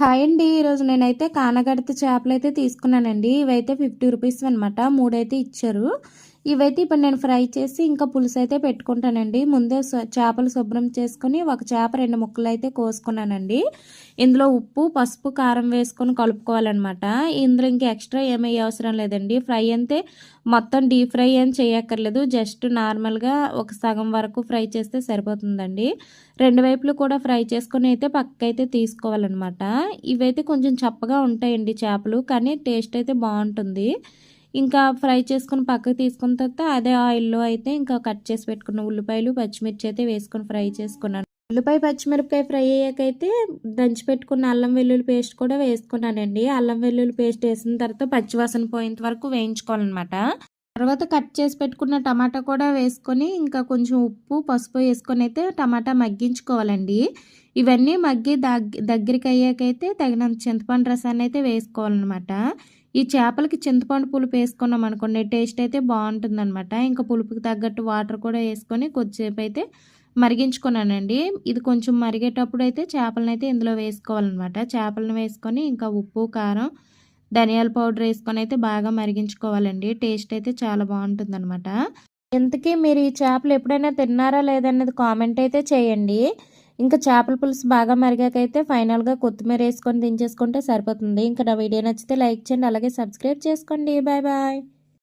Hi అండి. ఈరోజు నేనైతే కానగడత చేపలు అయితే తీసుకున్నానండి. ఇవైతే ఫిఫ్టీ రూపీస్ అనమాట మూడైతే ఇచ్చారు. ఇవైతే ఇప్పుడు నేను ఫ్రై చేసి ఇంకా పులుసు అయితే పెట్టుకుంటానండి. ముందే చేపలు శుభ్రం చేసుకొని ఒక చేప రెండు ముక్కలు అయితే కోసుకున్నానండి. ఇందులో ఉప్పు పసుపు కారం వేసుకొని కలుపుకోవాలన్నమాట. ఇందులో ఇంకా ఎక్స్ట్రా ఏమీ అవసరం లేదండి. ఫ్రై అంతే. మొత్తం డీప్ ఫ్రై ఏం చేయక్కర్లేదు. జస్ట్ నార్మల్గా ఒక సగం వరకు ఫ్రై చేస్తే సరిపోతుందండి. రెండు వైపులు కూడా ఫ్రై చేసుకుని అయితే పక్కైతే తీసుకోవాలన్నమాట. ఇవైతే కొంచెం చప్పగా ఉంటాయండి చేపలు కానీ టేస్ట్ అయితే బాగుంటుంది. ఇంకా ఫ్రై చేసుకుని పక్కకు తీసుకున్న తర్వాత అదే ఆయిల్లో అయితే ఇంకా కట్ చేసి పెట్టుకున్న ఉల్లిపాయలు పచ్చిమిర్చి అయితే వేసుకొని ఫ్రై చేసుకున్నాను. ఉల్లిపాయ పచ్చిమిరపకాయ ఫ్రై అయ్యాకైతే దంచి పెట్టుకున్న అల్లం వెల్లుల్లి పేస్ట్ కూడా వేసుకున్నానండి. అల్లం వెల్లుల్లి పేస్ట్ వేసిన తర్వాత పచ్చివాసన పోయేంత వరకు వేయించుకోవాలన్నమాట. తర్వాత కట్ చేసి పెట్టుకున్న టమాటా కూడా వేసుకొని ఇంకా కొంచెం ఉప్పు పసుపు వేసుకొని అయితే టమాటా మగ్గించుకోవాలండి. ఇవన్నీ మగ్గి దగ్గరికి అయ్యాకైతే తగినంత చింతపండు రసాన్ని అయితే వేసుకోవాలన్నమాట. ఈ చేపలకి చింతపండు పులుపు వేసుకున్నాం అనుకోండి టేస్ట్ అయితే బాగుంటుంది అనమాట ఇంకా పులుపుకి తగ్గట్టు వాటర్ కూడా వేసుకొని కొద్దిసేపు అయితే మరిగించుకున్నానండి. ఇది కొంచెం మరిగేటప్పుడు అయితే చేపలను అయితే ఇందులో వేసుకోవాలన్నమాట. చేపలను వేసుకొని ఇంకా ఉప్పు కారం ధనియాల పౌడర్ వేసుకొని అయితే బాగా మరిగించుకోవాలండి. టేస్ట్ అయితే చాలా బాగుంటుంది అనమాట ఇంతకీ మీరు ఈ చేపలు ఎప్పుడైనా తిన్నారా లేదన్నది కామెంట్ అయితే చేయండి. ఇంకా చేపల పులుసు బాగా మరిగాకైతే ఫైనల్గా కొత్తిమీర వేసుకొని దించేసుకుంటే సరిపోతుంది. ఇంకా నా వీడియో నచ్చితే లైక్ చేయండి అలాగే సబ్స్క్రైబ్ చేసుకోండి. Bye bye